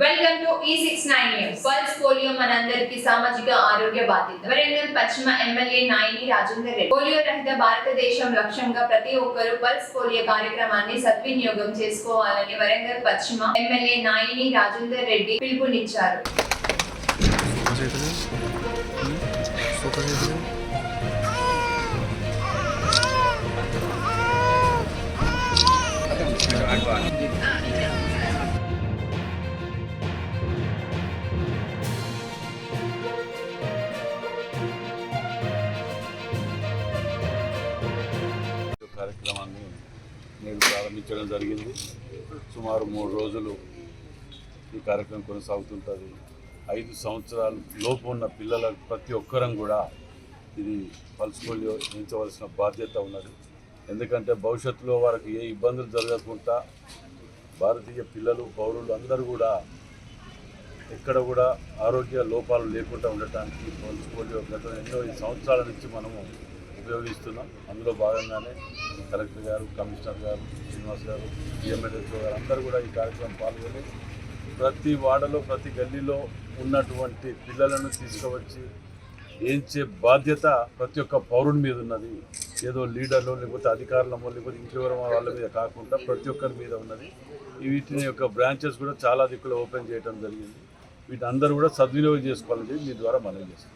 Welcome to ఈ six nine news pulse polio మనందరికీ సామాజిక ఆరోగ్య బాధ్యత. వరంగల్ పశ్చిమ ఎమ్మెల్యే నాయని రాజేందర్ రెడ్డి. పోలియో రహిత భారతదేశం లక్ష్యంగా ప్రతి ఒక్కరూ పల్స్ పోలియో కార్యక్రమాన్ని సద్వినియోగం చేసుకోవాలని వరంగల్ పశ్చిమ ఎమ్మెల్యే నాయని రాజేందర్ రెడ్డి పిలుపునిచ్చారు. కార్యక్రమాన్ని నేను ప్రారంభించడం జరిగింది. సుమారు మూడు రోజులు ఈ కార్యక్రమం కొనసాగుతుంటుంది. ఐదు సంవత్సరాలు లోపు ఉన్న పిల్లల ప్రతి ఒక్కరం కూడా ఇది పల్స్ పోలియో ఎంచవలసిన బాధ్యత ఉన్నది. ఎందుకంటే భవిష్యత్తులో వారికి ఏ ఇబ్బందులు జరగకుండా భారతీయ పిల్లలు పౌరులు అందరూ కూడా ఎక్కడ కూడా ఆరోగ్య లోపాలు లేకుండా ఉండటానికి పల్స్ పోలియో గత ఎన్నో ఈ సంవత్సరాల నుంచి మనము ఉపయోగిస్తున్నాం. అందులో భాగంగానే కలెక్టర్ గారు కమిషనర్ గారు శ్రీనివాస్ గారు డిఎంఎల్ఎస్ఓ గారు అందరూ కూడా ఈ కార్యక్రమం పాల్గొని ప్రతి వాడలో ప్రతి గల్లీలో ఉన్నటువంటి పిల్లలను తీసుకువచ్చి ఏంచే బాధ్యత ప్రతి ఒక్క పౌరుని మీద ఉన్నది. ఏదో లీడర్లు లేకపోతే అధికారులమో లేకపోతే ఇంకెవరో వాళ్ళ మీద కాకుండా ప్రతి ఒక్కరి మీద ఉన్నది. వీటిని యొక్క బ్రాంచెస్ కూడా చాలా దిక్కులు ఓపెన్ చేయడం జరిగింది. వీటి అందరూ కూడా సద్వినియోగం చేసుకోవాలని చెప్పి మీ ద్వారా మనం చేస్తాం